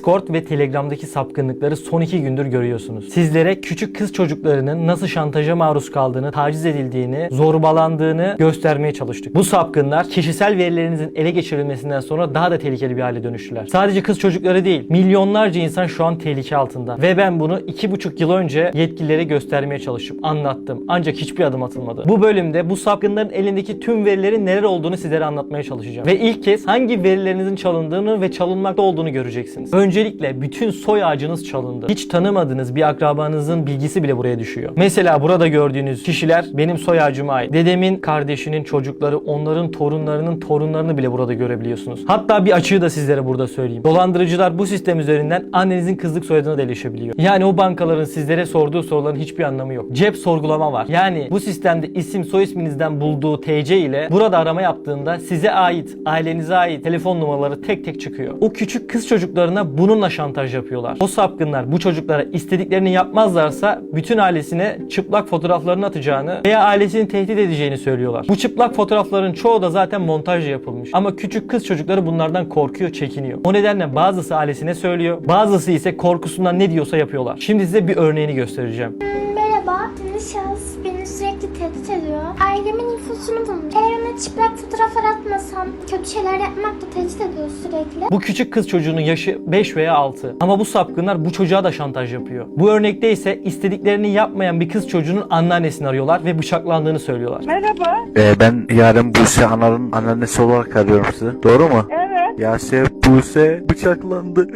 Discord ve Telegram'daki sapkınlıkları son iki gündür görüyorsunuz. Sizlere küçük kız çocuklarının nasıl şantaja maruz kaldığını, taciz edildiğini, zorbalandığını göstermeye çalıştık. Bu sapkınlar kişisel verilerinizin ele geçirilmesinden sonra daha da tehlikeli bir hale dönüştüler. Sadece kız çocukları değil, milyonlarca insan şu an tehlike altında. Ve ben bunu iki buçuk yıl önce yetkililere göstermeye çalıştım, anlattım. Ancak hiçbir adım atılmadı. Bu bölümde bu sapkınların elindeki tüm verilerin neler olduğunu sizlere anlatmaya çalışacağım. Ve ilk kez hangi verilerinizin çalındığını ve çalınmakta olduğunu göreceksiniz. Öncelikle bütün soy ağacınız çalındı. Hiç tanımadığınız bir akrabanızın bilgisi bile buraya düşüyor. Mesela burada gördüğünüz kişiler benim soy ağacıma ait. Dedemin kardeşinin çocukları, onların torunlarının torunlarını bile burada görebiliyorsunuz. Hatta bir açığı da sizlere burada söyleyeyim. Dolandırıcılar bu sistem üzerinden annenizin kızlık soyadına da erişebiliyor. Yani o bankaların sizlere sorduğu soruların hiçbir anlamı yok. Cep sorgulama var. Yani bu sistemde isim soy isminizden bulduğu TC ile burada arama yaptığında size ait, ailenize ait telefon numaraları tek tek çıkıyor. O küçük kız çocuklarına bununla şantaj yapıyorlar. O sapkınlar bu çocuklara istediklerini yapmazlarsa bütün ailesine çıplak fotoğraflarını atacağını veya ailesini tehdit edeceğini söylüyorlar. Bu çıplak fotoğrafların çoğu da zaten montajla yapılmış. Ama küçük kız çocukları bunlardan korkuyor, çekiniyor. O nedenle bazısı ailesine söylüyor, bazısı ise korkusundan ne diyorsa yapıyorlar. Şimdi size bir örneğini göstereceğim. Merhaba, şahıs beni sürekli tehdit ediyor. Ailemin infosunu bulmuş. Çıplak fotoğraflar atmasam, kötü şeyler yapmakla tehdit ediyor sürekli. Bu küçük kız çocuğunun yaşı 5 veya 6. Ama bu sapkınlar bu çocuğa da şantaj yapıyor. Bu örnekte ise istediklerini yapmayan bir kız çocuğunun anneannesini arıyorlar ve bıçaklandığını söylüyorlar. Merhaba. Ee, ben yarın Buse Anar'ın anneannesi olarak arıyorum sizi. Doğru mu? Evet. Yase Buse bıçaklandı.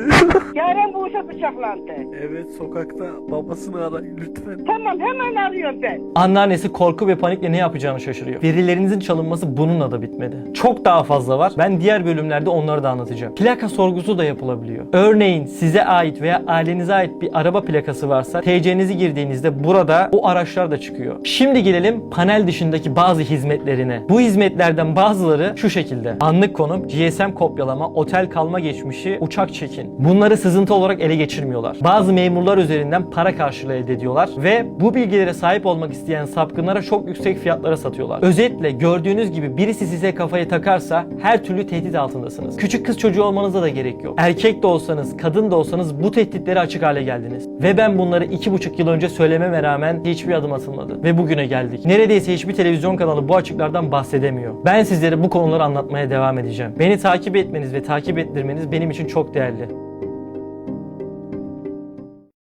Yaren bu uşak bıçaklandı. evet sokakta babasını arayın lütfen. Tamam hemen arıyorum ben. Anneannesi korku ve panikle ne yapacağını şaşırıyor. Verilerinizin çalınması bununla da bitmedi. Çok daha fazla var. Ben diğer bölümlerde onları da anlatacağım. Plaka sorgusu da yapılabiliyor. Örneğin size ait veya ailenize ait bir araba plakası varsa TC'nizi girdiğinizde burada o araçlar da çıkıyor. Şimdi gelelim panel dışındaki bazı hizmetlerine. Bu hizmetlerden bazıları şu şekilde. Anlık konum, GSM kopyalama, otel kalma geçmişi, uçak çekin. Bunları sızıntı olarak ele geçirmiyorlar. Bazı memurlar üzerinden para karşılığı elde ediyorlar ve bu bilgilere sahip olmak isteyen sapkınlara çok yüksek fiyatlara satıyorlar. Özetle gördüğünüz gibi birisi size kafayı takarsa her türlü tehdit altındasınız. Küçük kız çocuğu olmanıza da gerek yok. Erkek de olsanız, kadın da olsanız bu tehditlere açık hale geldiniz. Ve ben bunları iki buçuk yıl önce söylememe rağmen hiçbir adım atılmadı. Ve bugüne geldik. Neredeyse hiçbir televizyon kanalı bu açıklardan bahsedemiyor. Ben sizlere bu konuları anlatmaya devam edeceğim. Beni takip etmeniz ve takip ettirmeniz benim için çok değerli.